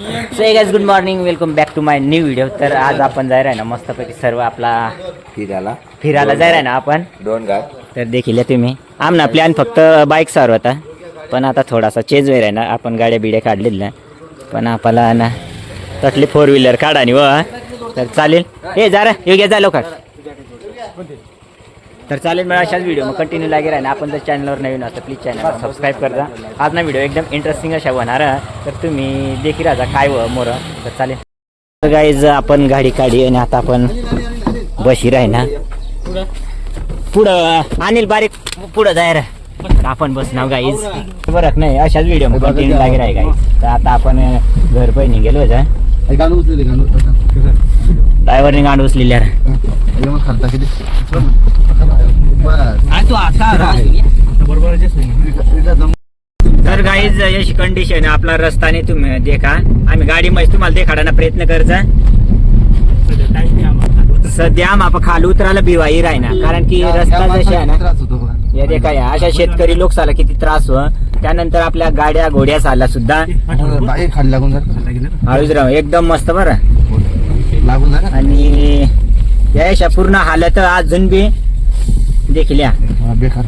So guys good morning welcome back to my new video तर आज आपण जाय ना मस्तपैकी सर्व आपला फिरायला. फिरायला जाय ना आपण. दोन गाय तर देखील या तुम्ही. आमना प्लॅन फक्त बाईक सार होता पण आता थोडासा चेंज होईल ना. आपण गाड्या बिड्या काढलेल्या पण आपल्याला ना तसली फोर व्हीलर काढा आणि व तर चालेल. ए जा रे योग्य जा लवकर. तर चालेल मला अशाच व्हिडिओ मग कंटिन्यू लागेल ना आपण जर चॅनलवर नवीन असतं प्लीज चॅनल सबस्क्राईब करता आज ना व्हिडिओ एकदम इंटरेस्टिंग अशा होणार तर तुम्ही देखील राहा काय व मोर. तर चालेल. तर गाईज आपण गाडी काढी आणि आता आपण बशी राही ना. पुढं अनिल बारीक पुढं जायर आपण बस आपण बसणार गाईज बरं नाही अशाच व्हिडिओ मग कंटिन्यू लागे राही गाईज तर आता आपण घर पहिनी गेलो जा ड्रायव्हरने गांड उचलेल्या रे तर गाईज अशी कंडिशन आहे. आपला रस्ताने तुम्ही देखा. आम्ही गाडी मध्ये तुम्हाला देखाडायला प्रयत्न करजा सध्या आम आपण खाली उतरायला भिवाई राही ना कारण की रस्ता जसे आहे ना या देखा या अशा शेतकरी लोक साला किती त्रास हो. त्यानंतर आपल्या गाड्या घोड्या साला सुद्धा. खाली लागून हळूच राहू एकदम मस्त बरं. लागून आणि या अशा पूर्ण हालत अजून बी देखील या. बेकार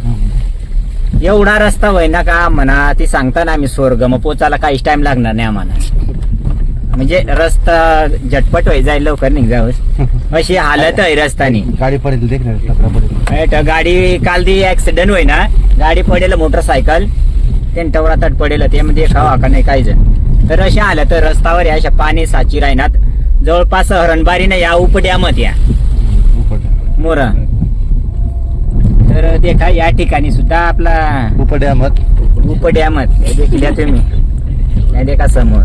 एवढा रस्ता होय ना का म्हणा ती सांगता ना आम्ही स्वर्ग मग पोचायला काहीच टाइम लागणार नाही आम्हाला. म्हणजे रस्ता झटपट होई जाईल लवकर निघ जावं अशी हालत आहे रस्तानी गाडी पडेल गाडी काल ती ऍक्सिडेंट होई ना गाडी पडेल मोटरसायकल त्यांच्यावर आता पडेल त्यामध्ये खावा का नाही काहीच. तर अशा आलं तर रस्त्यावर या अशा पाणी साची राहणार जवळपास हरणबारीनं या उपड्यामध्ये या. मोरा. तर देखा या ठिकाणी सुद्धा आपला उपड्या मत उपड्यामत देखील या तुम्ही. नाही देखा समोर.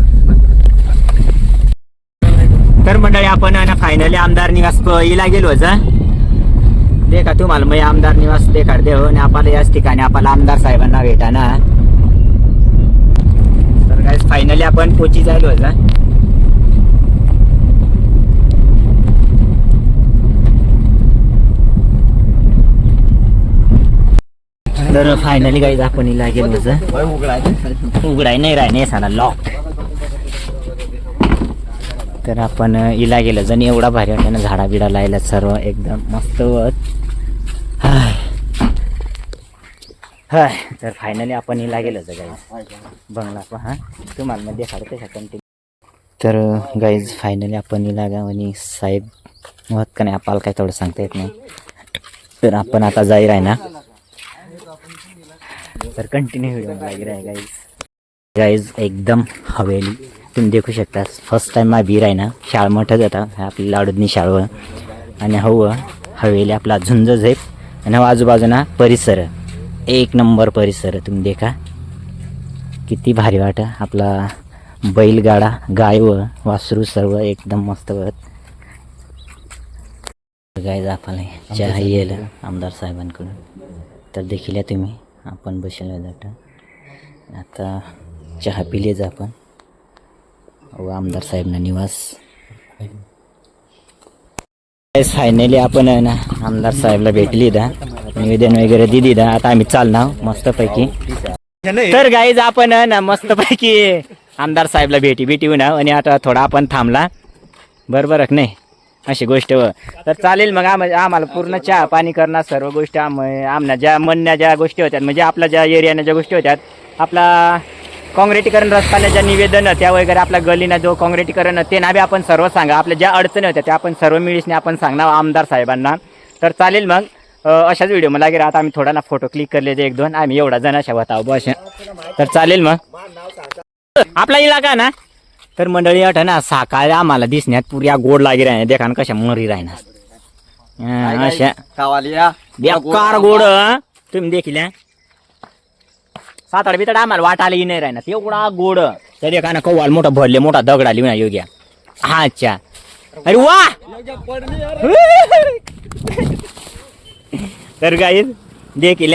तर मंडळी आपण ना फायनली आमदार निवास इला गेलो जा. देखा तुम्हाला मग आमदार निवास देखाड देव आणि आपल्याला याच ठिकाणी आपल्याला आमदार साहेबांना भेटा काय फायनली आपण पोची जायलो जा तर फायनली गाईज आपण इला गेलो जा उघडाय नाही. राहणे साला लॉक तर आपण इला गेलो जण एवढा भारी वाटतं ना झाडा बिडा लायला सर्व एकदम मस्त वत हाय तर फायनली आपण हिला गेलो गाईज बंगला पण हां? तुम्हाला मध्ये देखाडते का कंटिन्यू तर गाईज फायनली आपण हिला गाव आणि साहेब होत का नाही आपल्याला काय थोडं सांगता येत नाही. तर आपण आता जाई राही ना? तर कंटिन्यू व्हिडिओ लागेल आहे गाईज गाईज एकदम हवेली. तुम्ही देखू शकता फर्स्ट टाइम मा बीर आहे ना? शाळ मोठं जाता आपली लाडूदनी शाळवं आणि हवं हवेली आपला झुंज झेप. आणि आजूबाजूना परिसर. एक नंबर परिसर तुम्ही देखा. किती भारी वाट आपला बैलगाडा गाय व वासरू सर्व एकदम मस्त वत गायज आपल्याला चहा येईल आमदार साहेबांकडून. तर देखील या तुम्ही. आपण बसलो जात. आता चहा पिले जा आपण. व आमदार साहेबना निवास. फायनली आपण आहे ना आमदार साहेबला भेटली दा निवेदन वगैरे दिली दा आता आम्ही चालणार मस्तपैकी. तर गाईज आपण ना मस्तपैकी आमदार साहेबला भेटी भेटी ना आणि आता थोडा आपण थांबला. बरोबर नाही? अशी गोष्ट. व तर चालेल मग आम आम्हाला पूर्ण चहा पाणी करणार सर्व गोष्टी आम आमना ज्या म्हणण्या ज्या गोष्टी होत्या म्हणजे आपल्या ज्या एरियाने ज्या गोष्टी होत्या आपला काँग्रेटीकरण रस्त्याने ज्या निवेदन त्या वगैरे आपल्या गलीनं जो काँग्रेटीकरण ते ना बी आपण सर्व सांगा. आपल्या ज्या अडचणी होत्या त्या आपण सर्व मिळीसने आपण सांगणार आमदार साहेबांना. तर चालेल मग. अशाच व्हिडिओ मला लागेल. आता आम्ही थोडा ना फोटो क्लिक करले एक दोन. आम्ही एवढा जण अशा होता बस तर चालेल मग. आपला इलाका ना? तर मंडळी अट ना सकाळी आम्हाला दिसण्यात पुऱ्या गोड लागी राहणार देखा ना कशा मरी राहणार अशा. बेकार गोड? तुम्ही देखील? साताड बिताड आम्हाला वाट आली नाही राहणार एवढा गोड. त्या देखा ना कव्वाल मोठा भरले मोठा दगड आली ना योग्या. हा अच्छा. अरे वा! तर काय देखील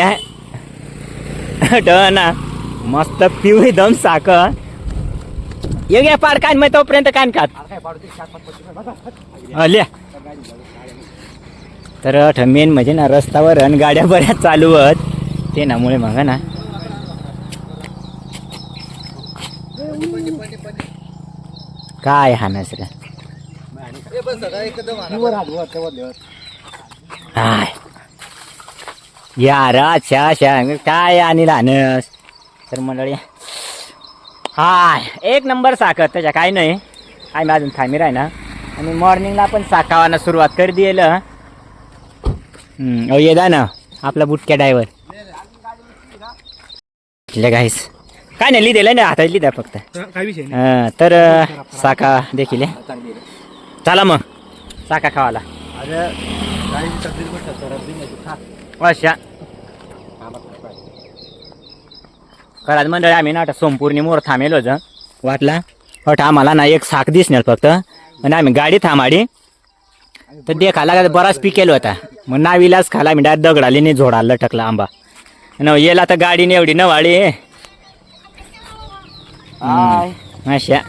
ना मस्त पिऊ एकदम साखर. योग्य पाड कान मग तोपर्यंत कान खात. आल्या तर मेन म्हणजे ना रस्त्यावर आणि गाड्या बऱ्याच चालू आहेत ते नामुळे मग ना. काय हानस रे हाय. यार अच्छा अच्छा काय आणि लहानस तर मंडळी हाय एक नंबर साखर त्याच्या काय नाही. आम्ही अजून थांबी राही ना आणि मॉर्निंगला पण साखावाना सुरुवात कर दिलं अहो ये दा ना आपला बुटक्या ड्रायव्हर गाईस काय नाही लिहिलेलं ना हातात लिहिदा फक्त. काय हं, तर साखा देखील आहे. चला मग साखा खावाला. अशा. खराज मंडळी आम्ही ना आता संपूर्ण मोर थांबेलो होतं वाटला? हट आम्हाला ना एक साख दिसणार फक्त. आणि आम्ही गाडी थांबाडी. तर दे खाला बराच पिकेल होता. मग नाविलाच खाला मी डायरेक्ट दगडाली नाही झोडाला लटकला आंबा. न येला तर गाडीने एवढी नवाळी. अशा.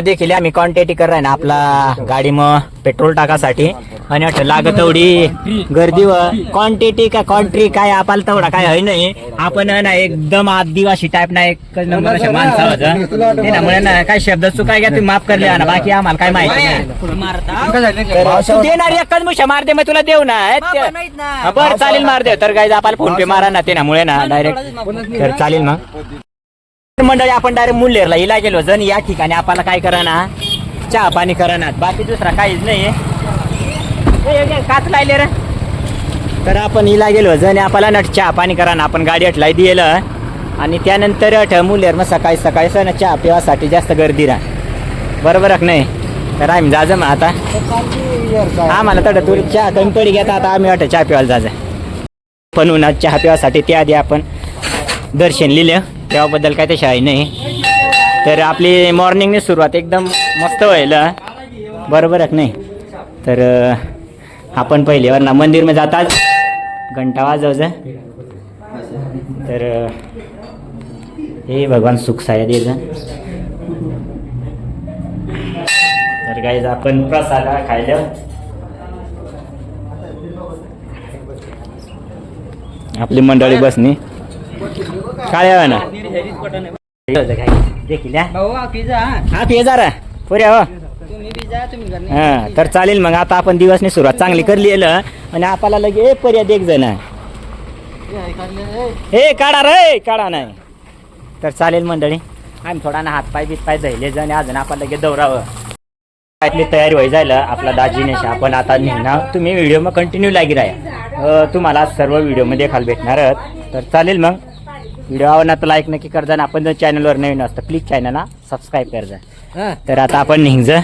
देखील आम्ही क्वांटिटी कर ना आपला गाडी मग पेट्रोल टाकासाठी. आणि अट लागत तेवढी गर्दी व क्वांटिटी का क्वांट्री काय आपल्याला तेवढा काय आहे नाही. आपण ना एकदम आदिवासी टाईप ना एक नंबर अशा माणसा ना काय शब्द चुकाय घ्या तुम्ही माफ करले ना बाकी आम्हाला काय माहिती तू देणार एकच मुशा मार दे मग तुला देऊ ना. बरं चालेल मार दे. तर काय आपल्याला फोन पे मारा ना त्यामुळे ना डायरेक्ट तर चालेल मग. मंडळी आपण डायरेक्ट मुल्लेरला इला गेलो. जण या ठिकाणी. आपल्याला काय करा ना चहा पाणी करा ना बाकी दुसरा काहीच नाही काच लायले रे. तर आपण इला गेलो. जण आपल्याला नट चहा पाणी करा ना आपण गाडी अटलाय दिलं आणि त्यानंतर अट मुलेर मग सकाळी सकाळी सण चहा पिवासाठी जास्त गर्दी रा बरोबर नाही? तर आम्ही जाज मग आता. आम्हाला तर थोडी चहा कमी पडी घेता आता. आम्ही वाटत चहा पिवायला जायचं पण उन्हात चहा पिवासाठी त्याआधी आपण दर्शन लिहिलं. तेव्हाबद्दल काय ते शाही नाही. तर आपली मॉर्निंगने सुरुवात एकदम मस्त व्हायला. बरोबर आहे नाही? तर आपण पहिले वरना मंदिर जातात घंटा वाजवजा तर हे भगवान सुख साया द्यायचं तर गाईज आपण प्रसाद खायला. आपली मंडळी बसनी. काय ना देखील. हा पुऱ्या हो हा तर चालेल मग आता आपण दिवसनी सुरुवात चांगली करली आणि आपल्याला लगे पर्याय एक जण. हे काढा रे काढा नाही. तर चालेल मंडळी आम्ही थोडा ना हातपाय बितपाय धैले जण अजून आपल्याला लगे दौरावं. आपली तयारी व्हाय जायला आपला दाजीनेश आपण आता निघणार. तुम्ही व्हिडिओ मग कंटिन्यू लागी राहा. तुम्हाला सर्व व्हिडिओमध्ये खाल भेटणार. तर चालेल मग. व्हिडिओ आवडला तर लाईक नक्की कर जा आणि आपण जर चॅनलवर नवीन असतं प्लीज चॅनलला सबस्क्राईब कर जा तर आता आपण निघ जा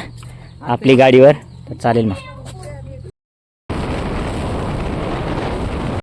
आपली गाडीवर. तर चालेल मग.